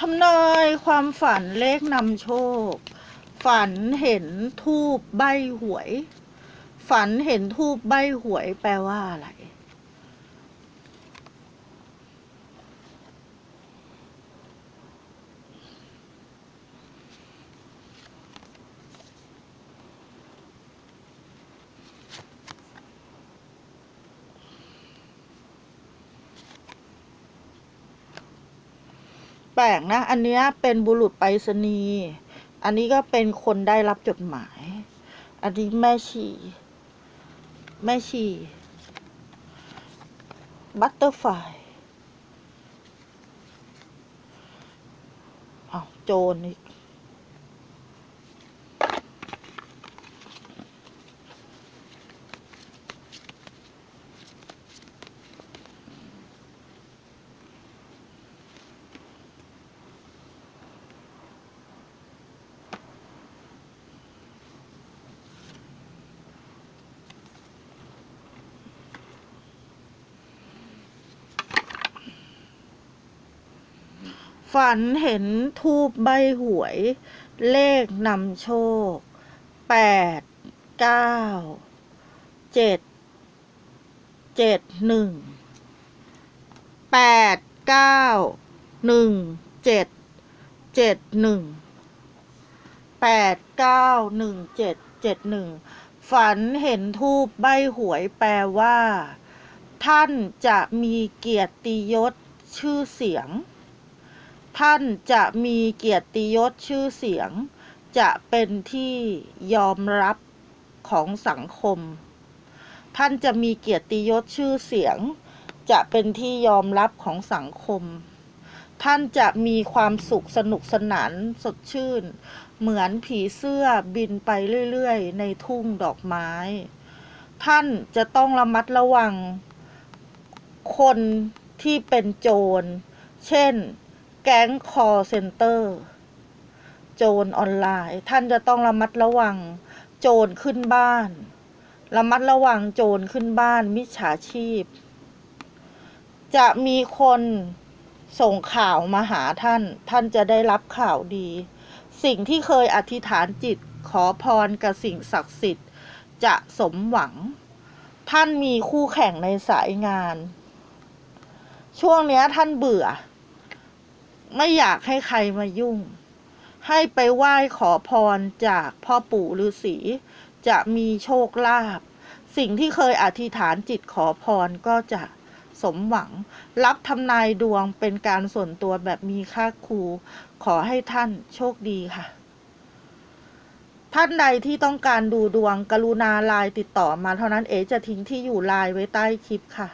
ทำนายความฝันเลขนำโชค ฝันเห็นทูบใบหวย ฝันเห็นทูบใบหวยแปลว่าอะไร แปลกนะ อันเนี้ยเป็นบุรุษไปรษณีย์ อันนี้ก็เป็นคนได้รับจดหมาย อันนี้แม่ชี แม่ชี บัตเตอร์ไฟอ้าวโจรอีก ฝันเห็นทูบใบหวย เลขนำโชค แปด เก้า เจ็ด เจ็ดหนึ่ง แปด เก้า หนึ่ง เจ็ด เจ็ดหนึ่ง แปด เก้า หนึ่ง เจ็ด เจ็ดหนึ่ง ฝันเห็นทูบใบหวยแปลว่า ท่านจะมีเกียรติยศชื่อเสียง ท่านจะมีเกียรติยศชื่อเสียง จะเป็นที่ยอมรับของสังคม ท่านจะมีเกียรติยศชื่อเสียง จะเป็นที่ยอมรับของสังคม ท่านจะมีความสุขสนุกสนานสดชื่น เหมือนผีเสื้อบินไปเรื่อยๆ ในทุ่งดอกไม้ ท่านจะต้องระมัดระวัง คนที่เป็นโจร เช่น แก๊งคอเซ็นเตอร์ โจรออนไลน์ ท่านจะต้องระมัดระวัง โจรขึ้นบ้าน ระมัดระวังโจรขึ้นบ้าน มิจฉาชีพ จะมีคนส่งข่าวมาหาท่าน ท่านจะได้รับข่าวดี สิ่งที่เคยอธิษฐานจิตขอพรกับสิ่งศักดิ์สิทธิ์ จะสมหวัง ท่านมีคู่แข่งในสายงาน ช่วงนี้ท่านเบื่อ ไม่อยากให้ใครมายุ่ง ให้ไปไหว้ขอพรจากพ่อปู่ฤาษีจะมีโชคลาภสิ่งที่เคยอธิษฐานจิตขอพรก็จะสมหวัง รับทำนายดวงเป็นการส่วนตัวแบบมีค่าครู ขอให้ท่านโชคดีค่ะ ท่านใดที่ต้องการดูดวงกรุณาไลน์ติดต่อมาเท่านั้นเอจะทิ้งที่อยู่ไลน์ไว้ใต้คลิปค่ะ